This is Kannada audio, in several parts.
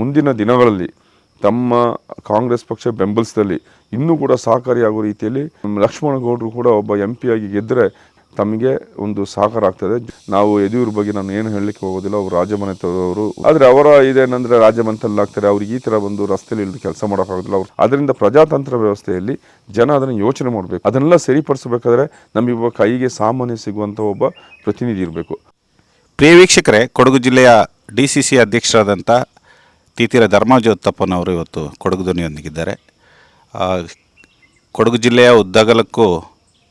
ಮುಂದಿನ ದಿನಗಳಲ್ಲಿ ತಮ್ಮ ಕಾಂಗ್ರೆಸ್ ಪಕ್ಷ ಬೆಂಬಲಿಸಿದಲ್ಲಿ ಇನ್ನೂ ಕೂಡ ಸಹಕಾರಿಯಾಗುವ ರೀತಿಯಲ್ಲಿ ಲಕ್ಷ್ಮಣಗೌಡರು ಕೂಡ ಒಬ್ಬ ಎಂ ಆಗಿ ಗೆದ್ದರೆ ತಮಗೆ ಒಂದು ಸಹಕಾರ ಆಗ್ತದೆ. ನಾವು ಯದಿಯೂರ ಬಗ್ಗೆ ನಾನು ಏನು ಹೇಳಲಿಕ್ಕೆ ಹೋಗೋದಿಲ್ಲ, ಅವರು ರಾಜಮನೆತವರು ಆದರೆ ಅವರ ಇದೇನಂದರೆ ರಾಜಮನೆತಲ್ಲಿ ಆಗ್ತಾರೆ ಅವ್ರಿಗೆ ಈ ಥರ ಒಂದು ರಸ್ತೆಯಲ್ಲಿ ಕೆಲಸ ಮಾಡೋಕ್ಕಾಗೋದಿಲ್ಲ ಅವರು ಅದರಿಂದ ಪ್ರಜಾತಂತ್ರ ವ್ಯವಸ್ಥೆಯಲ್ಲಿ ಜನ ಅದನ್ನು ಯೋಚನೆ ಮಾಡಬೇಕು. ಅದನ್ನೆಲ್ಲ ಸರಿಪಡಿಸಬೇಕಾದ್ರೆ ನಮಗೆ ಕೈಗೆ ಸಾಮಾನ್ಯ ಸಿಗುವಂಥ ಒಬ್ಬ ಪ್ರತಿನಿಧಿ ಇರಬೇಕು. ಪ್ರಿಯ ವೀಕ್ಷಕರೇ, ಕೊಡಗು ಜಿಲ್ಲೆಯ ಡಿ ಸಿ ಸಿ ಅಧ್ಯಕ್ಷರಾದಂಥ ತೀತಿರ ಧರ್ಮಾಜೋತ್ತಪ್ಪನವರು ಇವತ್ತು ಕೊಡಗು ಧ್ವನಿಯೊಂದಿಗಿದ್ದಾರೆ. ಕೊಡಗು ಜಿಲ್ಲೆಯ ಉದ್ದಗಲಕ್ಕೂ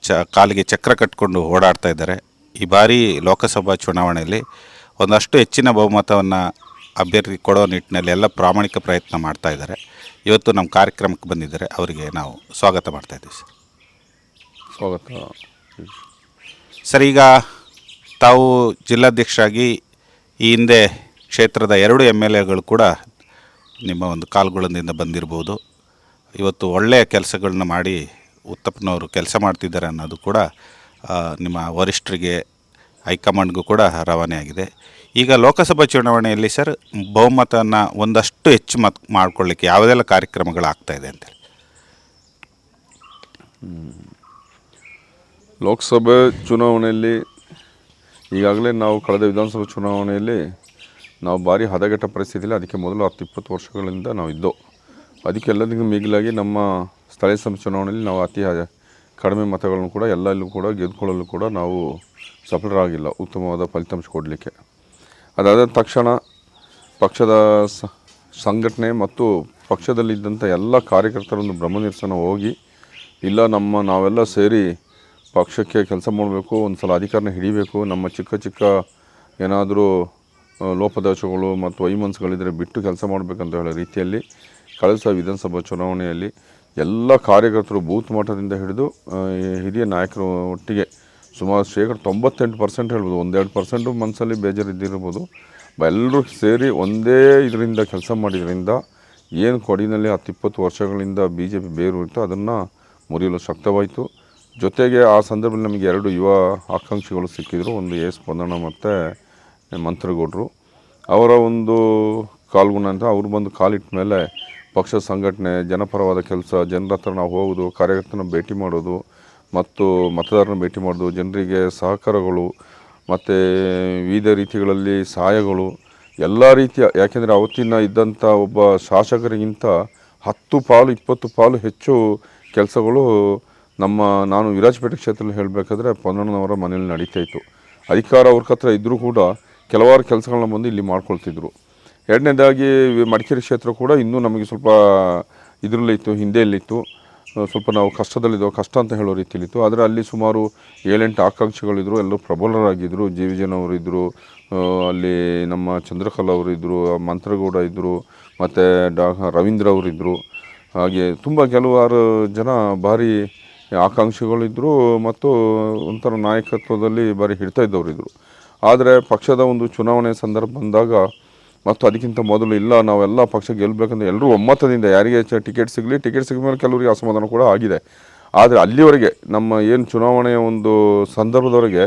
ಚ ಕಾಲಿಗೆ ಚಕ್ರ ಕಟ್ಟಿಕೊಂಡು ಓಡಾಡ್ತಾ ಇದ್ದಾರೆ. ಈ ಬಾರಿ ಲೋಕಸಭಾ ಚುನಾವಣೆಯಲ್ಲಿ ಒಂದಷ್ಟು ಹೆಚ್ಚಿನ ಬಹುಮತವನ್ನು ಅಭ್ಯರ್ಥಿ ಕೊಡೋ ನಿಟ್ಟಿನಲ್ಲಿ ಎಲ್ಲ ಪ್ರಾಮಾಣಿಕ ಪ್ರಯತ್ನ ಮಾಡ್ತಾ ಇದ್ದಾರೆ. ಇವತ್ತು ನಮ್ಮ ಕಾರ್ಯಕ್ರಮಕ್ಕೆ ಬಂದಿದ್ದಾರೆ. ಅವರಿಗೆ ನಾವು ಸ್ವಾಗತ ಮಾಡ್ತಾ ಇದ್ದೀವಿ ಸರ್. ಸ್ವಾಗತ. ಸರ್ ಈಗ ತಾವು ಜಿಲ್ಲಾಧ್ಯಕ್ಷರಾಗಿ ಈ ಹಿಂದೆ ಕ್ಷೇತ್ರದ ಎರಡು ಎಂ ಎಲ್ ಎಗಳು ಕೂಡ ನಿಮ್ಮ ಒಂದು ಕಾಲ್ಗಳಿಂದ ಬಂದಿರ್ಬೋದು. ಇವತ್ತು ಒಳ್ಳೆಯ ಕೆಲಸಗಳನ್ನ ಮಾಡಿ ಉತ್ತಪ್ಪನವರು ಕೆಲಸ ಮಾಡ್ತಿದ್ದಾರೆ ಅನ್ನೋದು ಕೂಡ ನಿಮ್ಮ ವರಿಷ್ಠರಿಗೆ, ಹೈಕಮಾಂಡ್ಗೂ ಕೂಡ ರವಾನೆ ಆಗಿದೆ. ಈಗ ಲೋಕಸಭಾ ಚುನಾವಣೆಯಲ್ಲಿ ಸರ್, ಬಹುಮತನ ಒಂದಷ್ಟು ಹೆಚ್ಚು ಮತ್ ಮಾಡ್ಕೊಳ್ಳಿಕ್ಕೆ ಯಾವುದೆಲ್ಲ ಕಾರ್ಯಕ್ರಮಗಳು ಆಗ್ತಾಯಿದೆ ಅಂತೇಳಿ ಲೋಕಸಭೆ ಚುನಾವಣೆಯಲ್ಲಿ ಈಗಾಗಲೇ ನಾವು ಕಳೆದ ವಿಧಾನಸಭೆ ಚುನಾವಣೆಯಲ್ಲಿ ನಾವು ಭಾರಿ ಹದಗೆಟ್ಟ ಪರಿಸ್ಥಿತಿಯಲ್ಲಿ ಅದಕ್ಕೆ ಮೊದಲು ಹತ್ತು, ಇಪ್ಪತ್ತು ವರ್ಷಗಳಿಂದ ನಾವು ಇದ್ದೋ. ಎಲ್ಲದಕ್ಕೂ ಮಿಗಿಲಾಗಿ ನಮ್ಮ ಸ್ಥಳೀಯ ಸಂಸ್ಥೆ ಚುನಾವಣೆಯಲ್ಲಿ ನಾವು ಅತಿ ಕಡಿಮೆ ಮತಗಳನ್ನು ಕೂಡ ಎಲ್ಲಲ್ಲೂ ಕೂಡ ಗೆದ್ದುಕೊಳ್ಳಲು ಕೂಡ ನಾವು ಸಫಲರಾಗಿಲ್ಲ, ಉತ್ತಮವಾದ ಫಲಿತಾಂಶ ಕೊಡಲಿಕ್ಕೆ. ಅದಾದ ತಕ್ಷಣ ಪಕ್ಷದ ಸಂಘಟನೆ ಮತ್ತು ಪಕ್ಷದಲ್ಲಿದ್ದಂಥ ಎಲ್ಲ ಕಾರ್ಯಕರ್ತರೊಂದು ಬ್ರಹ್ಮನಿರ್ಸನ ಹೋಗಿ, ಇಲ್ಲ ನಮ್ಮ ನಾವೆಲ್ಲ ಸೇರಿ ಪಕ್ಷಕ್ಕೆ ಕೆಲಸ ಮಾಡಬೇಕು ಒಂದು ಸಲ ಅಧಿಕಾರನ ಹಿಡಿಬೇಕು, ನಮ್ಮ ಚಿಕ್ಕ ಚಿಕ್ಕ ಏನಾದರೂ ಲೋಪದೋಷಗಳು ಮತ್ತು ವೈಮನಸ್ಸುಗಳಿದ್ದರೆ ಬಿಟ್ಟು ಕೆಲಸ ಮಾಡಬೇಕಂತ ಹೇಳೋ ರೀತಿಯಲ್ಲಿ ಕಳೆದ ವಿಧಾನಸಭಾ ಚುನಾವಣೆಯಲ್ಲಿ ಎಲ್ಲ ಕಾರ್ಯಕರ್ತರು ಬೂತ್ ಮಟ್ಟದಿಂದ ಹಿಡಿದು ಹಿರಿಯ ನಾಯಕರು ಒಟ್ಟಿಗೆ ಸುಮಾರು ಶೇಕಡ ತೊಂಬತ್ತೆಂಟು ಪರ್ಸೆಂಟ್ ಹೇಳ್ಬೋದು, ಒಂದೆರಡು ಪರ್ಸೆಂಟು ಮನಸ್ಸಲ್ಲಿ ಬೇಜಾರಿದ್ದಿರ್ಬೋದು. ಎಲ್ಲರೂ ಸೇರಿ ಒಂದೇ ಇದರಿಂದ ಕೆಲಸ ಮಾಡಿದ್ರಿಂದ ಏನು ಕೊಡಿನಲ್ಲಿ ಹತ್ತು ಇಪ್ಪತ್ತು ವರ್ಷಗಳಿಂದ ಬಿ ಜೆ ಪಿ ಬೇರು ಇತ್ತು, ಅದನ್ನು ಮುರಿಯಲು ಶಕ್ತವಾಯಿತು. ಜೊತೆಗೆ ಆ ಸಂದರ್ಭದಲ್ಲಿ ನಮಗೆ ಎರಡು ಯುವ ಆಕಾಂಕ್ಷಿಗಳು ಸಿಕ್ಕಿದ್ರು, ಒಂದು ಎ ಸ್ಪಂದನ ಮತ್ತು ಮಂತ್ರಗೌಡರು. ಅವರ ಒಂದು ಕಾಲ್ಗುಣ ಅಂತ ಅವ್ರು ಬಂದು ಕಾಲಿಟ್ಟ ಮೇಲೆ ಪಕ್ಷ ಸಂಘಟನೆ, ಜನಪರವಾದ ಕೆಲಸ, ಜನರ ಹತ್ರ ನಾವು ಹೋಗೋದು ಕಾರ್ಯಕರ್ತನ ಭೇಟಿ ಮಾಡೋದು, ಮತ್ತು ಮತದಾರನ ಭೇಟಿ ಮಾಡೋದು, ಜನರಿಗೆ ಸಹಕಾರಗಳು, ಮತ್ತು ವಿವಿಧ ರೀತಿಗಳಲ್ಲಿ ಸಹಾಯಗಳು, ಎಲ್ಲ ರೀತಿಯ, ಯಾಕೆಂದರೆ ಅವತ್ತಿನ ಇದ್ದಂಥ ಒಬ್ಬ ಶಾಸಕರಿಗಿಂತ ಹತ್ತು ಪಾಲು, ಇಪ್ಪತ್ತು ಪಾಲು ಹೆಚ್ಚು ಕೆಲಸಗಳು ನಮ್ಮ, ನಾನು ವಿರಾಜಪೇಟೆ ಕ್ಷೇತ್ರದಲ್ಲಿ ಹೇಳಬೇಕಾದ್ರೆ ಪೊನ್ನಣ್ಣನವರ ಮನೆಯಲ್ಲಿ ನಡೀತಾ ಇತ್ತು. ಅಧಿಕಾರ ಅವ್ರ ಹತ್ರ ಇದ್ದರೂ ಕೂಡ ಕೆಲವಾರು ಕೆಲಸಗಳನ್ನ ಬಂದು ಇಲ್ಲಿ ಮಾಡ್ಕೊಳ್ತಿದ್ರು. ಎರಡನೇದಾಗಿ ಮಡಿಕೇರಿ ಕ್ಷೇತ್ರ ಕೂಡ ಇನ್ನೂ ನಮಗೆ ಸ್ವಲ್ಪ ಇದರಲ್ಲಿತ್ತು, ಹಿಂದೆಯಲ್ಲಿತ್ತು. ಸ್ವಲ್ಪ ನಾವು ಕಷ್ಟದಲ್ಲಿದ್ದೋ, ಕಷ್ಟ ಅಂತ ಹೇಳೋ ರೀತಿಯಲ್ಲಿತ್ತು. ಆದರೆ ಅಲ್ಲಿ ಸುಮಾರು ಏಳೆಂಟು ಆಕಾಂಕ್ಷಿಗಳಿದ್ದರು ಎಲ್ಲರೂ ಪ್ರಬಲರಾಗಿದ್ದರು ಜಿ ವಿಜಯನ್ ಅವರು ಇದ್ದರು ಅಲ್ಲಿ ನಮ್ಮ ಚಂದ್ರಕಲ್ ಅವರಿದ್ದರು ಮಂತ್ರಗೌಡ ಇದ್ದರು ಮತ್ತು ಡಾ. ರವೀಂದ್ರ ಅವರಿದ್ದರು ಹಾಗೆ ತುಂಬ ಕೆಲವಾರು ಜನ ಭಾರಿ ಆಕಾಂಕ್ಷಿಗಳಿದ್ದರು ಮತ್ತು ಒಂಥರ ನಾಯಕತ್ವದಲ್ಲಿ ಭಾರಿ ಹಿಡ್ತಾ ಇದ್ದವರು ಇದ್ದರು ಆದರೆ ಪಕ್ಷದ ಒಂದು ಚುನಾವಣೆ ಸಂದರ್ಭ ಬಂದಾಗ ಮತ್ತು ಅದಕ್ಕಿಂತ ಮೊದಲು ಇಲ್ಲ, ನಾವೆಲ್ಲ ಪಕ್ಷ ಗೆಲ್ಲಬೇಕಂದ್ರೆ ಎಲ್ಲರೂ ಒಮ್ಮತದಿಂದ ಯಾರಿಗೆ ಟಿಕೆಟ್ ಸಿಗಲಿ, ಟಿಕೆಟ್ ಸಿಗಿದ ಮೇಲೆ ಕೆಲವರಿಗೆ ಅಸಮಾಧಾನ ಕೂಡ ಆಗಿದೆ. ಆದರೆ ಅಲ್ಲಿವರೆಗೆ ನಮ್ಮ ಏನು ಚುನಾವಣೆಯ ಒಂದು ಸಂದರ್ಭದವರೆಗೆ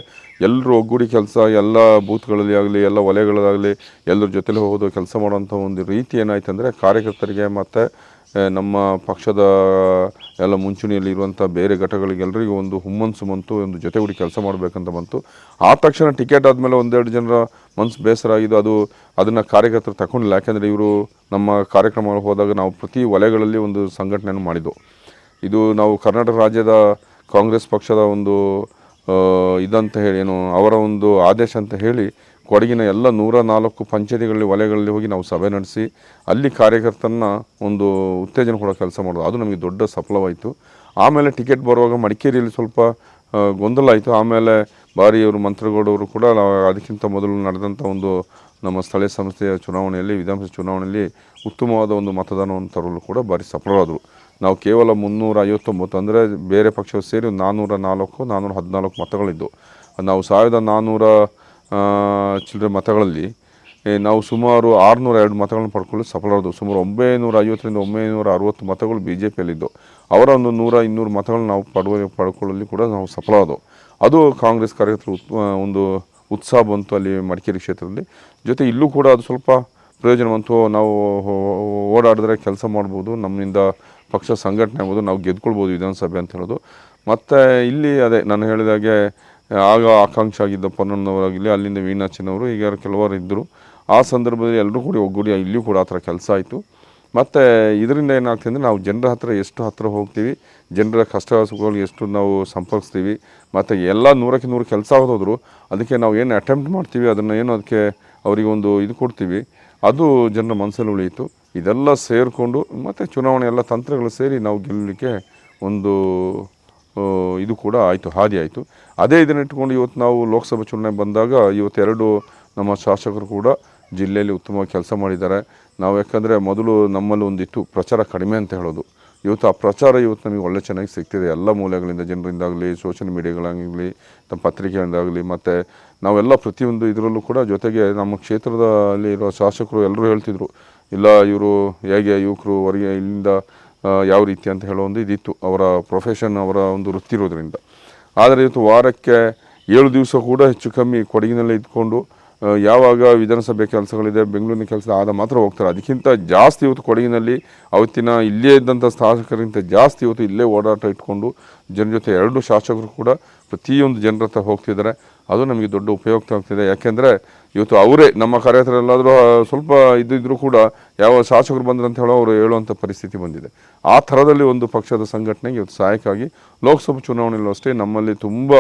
ಎಲ್ಲರೂ ಒಗ್ಗೂಡಿ ಕೆಲಸ, ಎಲ್ಲ ಬೂತ್ಗಳಲ್ಲಿ ಆಗಲಿ, ಎಲ್ಲ ವಲಯಗಳಲ್ಲಾಗಲಿ ಎಲ್ಲರ ಜೊತೆಲಿ ಹೋಗೋದು, ಕೆಲಸ ಮಾಡುವಂಥ ಒಂದು ರೀತಿ ಏನಾಯ್ತು ಅಂದರೆ ಕಾರ್ಯಕರ್ತರಿಗೆ ಮತ್ತು ನಮ್ಮ ಪಕ್ಷದ ಎಲ್ಲ ಮುಂಚೂಣಿಯಲ್ಲಿ ಇರುವಂಥ ಬೇರೆ ಘಟಕಗಳಿಗೆಲ್ಲರಿಗೂ ಒಂದು ಹುಮ್ಮನ್ಸು ಬಂತು, ಒಂದು ಜೊತೆಗೂಡಿ ಕೆಲಸ ಮಾಡಬೇಕಂತ ಬಂತು. ಆ ತಕ್ಷಣ ಟಿಕೆಟ್ ಆದಮೇಲೆ ಒಂದೆರಡು ಜನರ ಮನಸ್ಸು ಬೇಸರ ಆಗಿದ್ದು ಅದು, ಅದನ್ನು ಕಾರ್ಯಕರ್ತರು ತಗೊಂಡಿಲ್ಲ ಯಾಕೆಂದರೆ ಇವರು ನಮ್ಮ ಕಾರ್ಯಕ್ರಮಗಳು ಹೋದಾಗ ನಾವು ಪ್ರತಿ ವಲಯಗಳಲ್ಲಿ ಒಂದು ಸಂಘಟನೆಯನ್ನು ಮಾಡಿದ್ದು. ಇದು ನಾವು ಕರ್ನಾಟಕ ರಾಜ್ಯದ ಕಾಂಗ್ರೆಸ್ ಪಕ್ಷದ ಒಂದು ಇದಂತ ಹೇಳಿ, ಏನು, ಅವರ ಒಂದು ಆದೇಶ ಅಂತ ಹೇಳಿ ಕೊಡಗಿನ ಎಲ್ಲ ನೂರ ನಾಲ್ಕು ಪಂಚಾಯತಿಗಳಲ್ಲಿ, ವಲಯಗಳಲ್ಲಿ ಹೋಗಿ ನಾವು ಸಭೆ ನಡೆಸಿ, ಅಲ್ಲಿ ಕಾರ್ಯಕರ್ತನ ಒಂದು ಉತ್ತೇಜನ ಕೊಡೋ ಕೆಲಸ ಮಾಡೋದು. ಅದು ನಮಗೆ ದೊಡ್ಡ ಸಫಲವಾಯಿತು. ಆಮೇಲೆ ಟಿಕೆಟ್ ಬರುವಾಗ ಮಡಿಕೇರಿಯಲ್ಲಿ ಸ್ವಲ್ಪ ಗೊಂದಲ ಆಯಿತು. ಆಮೇಲೆ ಬಾರಿ ಮಂತ್ರಗೌಡವರು ಕೂಡ ಅದಕ್ಕಿಂತ ಮೊದಲು ನಡೆದಂಥ ಒಂದು ನಮ್ಮ ಸ್ಥಳೀಯ ಸಂಸ್ಥೆಯ ಚುನಾವಣೆಯಲ್ಲಿ, ವಿಧಾನಸಭೆ ಚುನಾವಣೆಯಲ್ಲಿ ಉತ್ತಮವಾದ ಒಂದು ಮತದಾನವನ್ನು ತರಲು ಕೂಡ ಭಾರಿ ಸಫಲವಾದರು ನಾವು ಕೇವಲ ಮುನ್ನೂರ ಐವತ್ತೊಂಬತ್ತು ಅಂದರೆ ಬೇರೆ ಪಕ್ಷವು ಸೇರಿ ನಾನ್ನೂರ ನಾಲ್ಕು ನಾನ್ನೂರ ಹದಿನಾಲ್ಕು ಮತಗಳಿದ್ದವು. ನಾವು ಸಾವಿರದ ನಾನ್ನೂರ ಚಿಲ್ಲರೆ ಮತಗಳಲ್ಲಿ ನಾವು ಸುಮಾರು ಆರುನೂರ ಎರಡು ಮತಗಳನ್ನು ಸಫಲ ಸಫಲರಾದವು. ಸುಮಾರು ಒಂಬೈನೂರ ಐವತ್ತರಿಂದ ಒಂಬೈನೂರ ಅರವತ್ತು ಮತಗಳು ಬಿ ಜೆ ಪಿಯಲ್ಲಿದ್ದು ಅವರ ಒಂದು ನೂರ ಇನ್ನೂರು ಮತಗಳನ್ನು ನಾವು ಪಡುವ ಪಡ್ಕೊಳ್ಳಲು ಕೂಡ ನಾವು ಸಫಲವಾದವು ಅದು ಕಾಂಗ್ರೆಸ್ ಕಾರ್ಯಕರ್ತರು ಒಂದು ಉತ್ಸಾಹ ಬಂತು ಅಲ್ಲಿ ಮಡಿಕೇರಿ ಕ್ಷೇತ್ರದಲ್ಲಿ. ಜೊತೆ ಇಲ್ಲೂ ಕೂಡ ಅದು ಸ್ವಲ್ಪ ಪ್ರಯೋಜನವಂತು ನಾವು ಓಡಾಡಿದ್ರೆ ಕೆಲಸ ಮಾಡ್ಬೋದು, ನಮ್ಮಿಂದ ಪಕ್ಷ ಸಂಘಟನೆ ಆಗ್ಬೋದು, ನಾವು ಗೆದ್ಕೊಳ್ಬೋದು ವಿಧಾನಸಭೆ ಅಂತ ಹೇಳೋದು. ಮತ್ತು ಇಲ್ಲಿ ಅದೇ, ನಾನು ಹೇಳಿದಾಗೆ ಆಗ ಆಕಾಂಕ್ಷೆ ಆಗಿದ್ದ ಪೊನ್ನಣ್ಣವರಾಗಲಿ ಅಲ್ಲಿಂದ ವೀಣಾಚಿನವರು ಈಗ ಕೆಲವರು ಇದ್ದರು. ಆ ಸಂದರ್ಭದಲ್ಲಿ ಎಲ್ಲರೂ ಕೂಡ ಒಗ್ಗೂಡಿ, ಇಲ್ಲಿಯೂ ಕೂಡ ಆ ಥರ ಕೆಲಸ ಆಯಿತು. ಮತ್ತು ಇದರಿಂದ ಏನಾಗ್ತದೆ ಅಂದರೆ ನಾವು ಜನರ ಹತ್ರ ಎಷ್ಟು ಹತ್ತಿರ ಹೋಗ್ತೀವಿ, ಜನರ ಕಷ್ಟ ಸುಖಗಳು ಎಷ್ಟು ನಾವು ಸಂಪರ್ಕಿಸ್ತೀವಿ, ಮತ್ತು ಎಲ್ಲ ನೂರಕ್ಕೆ ನೂರು ಕೆಲಸ ಹೋದ್ರು ಅದಕ್ಕೆ ನಾವು ಏನು ಅಟೆಂಪ್ಟ್ ಮಾಡ್ತೀವಿ, ಅದನ್ನು ಏನು ಅದಕ್ಕೆ ಅವರಿಗೆ ಒಂದು ಇದು ಕೊಡ್ತೀವಿ, ಅದು ಜನರ ಮನಸ್ಸಲ್ಲಿ ಉಳಿಯಿತು. ಇದೆಲ್ಲ ಸೇರಿಕೊಂಡು, ಮತ್ತು ಚುನಾವಣೆ ಎಲ್ಲ ತಂತ್ರಗಳು ಸೇರಿ ನಾವು ಗೆಲ್ಲಲಿಕ್ಕೆ ಒಂದು ಇದು ಕೂಡ ಆಯಿತು, ಹಾದಿ ಆಯಿತು. ಅದೇ ಇದನ್ನ ಇಟ್ಕೊಂಡು ಇವತ್ತು ನಾವು ಲೋಕಸಭಾ ಚುನಾವಣೆ ಬಂದಾಗ ಇವತ್ತೆರಡು ನಮ್ಮ ಶಾಸಕರು ಕೂಡ ಜಿಲ್ಲೆಯಲ್ಲಿ ಉತ್ತಮವಾಗಿ ಕೆಲಸ ಮಾಡಿದ್ದಾರೆ. ನಾವು ಯಾಕಂದರೆ ಮೊದಲು ನಮ್ಮಲ್ಲಿ ಒಂದಿತ್ತು, ಪ್ರಚಾರ ಕಡಿಮೆ ಅಂತ ಹೇಳೋದು. ಇವತ್ತು ಆ ಪ್ರಚಾರ ಇವತ್ತು ನಮಗೆ ಒಳ್ಳೆ ಚೆನ್ನಾಗಿ ಸಿಗ್ತಿದೆ. ಎಲ್ಲ ಮೂಲೆಗಳಿಂದ ಜನರಿಂದಾಗಲಿ ಸೋಷಿಯಲ್ ಮೀಡಿಯಾಗಳಾಗಲಿ ನಮ್ಮ ಪತ್ರಿಕೆಯಿಂದಾಗಲಿ ಮತ್ತು ನಾವೆಲ್ಲ ಪ್ರತಿಯೊಂದು ಇದರಲ್ಲೂ ಕೂಡ ಜೊತೆಗೆ ನಮ್ಮ ಕ್ಷೇತ್ರದಲ್ಲಿ ಇರೋ ಶಾಸಕರು ಎಲ್ಲರೂ ಹೇಳ್ತಿದ್ರು, ಇಲ್ಲ ಇವರು ಹೇಗೆ, ಯುವಕರು ಹೊರಗೆ ಇಲ್ಲಿಂದ ಯಾವ ರೀತಿ ಅಂತ ಹೇಳೋ ಒಂದು ಇದಿತ್ತು ಅವರ ಪ್ರೊಫೆಷನ್ ಅವರ ಒಂದು ವೃತ್ತಿ ಇರೋದ್ರಿಂದ. ಆದರೆ ಇವತ್ತು ವಾರಕ್ಕೆ ಏಳು ದಿವಸ ಕೂಡ ಹೆಚ್ಚು ಕಮ್ಮಿ ಕೊಡಗಿನಲ್ಲೇ ಇದ್ಕೊಂಡು ಯಾವಾಗ ವಿಧಾನಸಭೆ ಕೆಲಸಗಳಿದೆ, ಬೆಂಗಳೂರಿನ ಕೆಲಸ ಆದ ಮಾತ್ರ ಹೋಗ್ತಾರೆ. ಅದಕ್ಕಿಂತ ಜಾಸ್ತಿ ಇವತ್ತು ಕೊಡಗಿನಲ್ಲಿ ಅವತ್ತಿನ ಇಲ್ಲೇ ಇದ್ದಂಥ ಶಾಸಕರಿಗಿಂತ ಜಾಸ್ತಿ ಇವತ್ತು ಇಲ್ಲೇ ಓಡಾಟ ಇಟ್ಕೊಂಡು ಜನ ಜೊತೆ ಎರಡು ಶಾಸಕರು ಕೂಡ ಪ್ರತಿಯೊಂದು ಜನರ ಹತ್ರ ಹೋಗ್ತಿದ್ದಾರೆ. ಅದು ನಮಗೆ ದೊಡ್ಡ ಉಪಯುಕ್ತ ಆಗ್ತಿದೆ. ಯಾಕೆಂದರೆ ಇವತ್ತು ಅವರೇ ನಮ್ಮ ಕಾರ್ಯಕರ್ತರಲ್ಲಾದರೂ ಸ್ವಲ್ಪ ಇದ್ದಿದ್ರು ಕೂಡ ಯಾವ ಶಾಸಕರು ಬಂದ್ರು ಅಂತ ಹೇಳೋ ಅವರು ಹೇಳುವಂಥ ಪರಿಸ್ಥಿತಿ ಬಂದಿದೆ. ಆ ಥರದಲ್ಲಿ ಒಂದು ಪಕ್ಷದ ಸಂಘಟನೆಗೆ ಇವತ್ತು ಸಹಾಯಕ್ಕಾಗಿ ಲೋಕಸಭಾ ಚುನಾವಣೆಯಲ್ಲೂ ಅಷ್ಟೇ ನಮ್ಮಲ್ಲಿ ತುಂಬ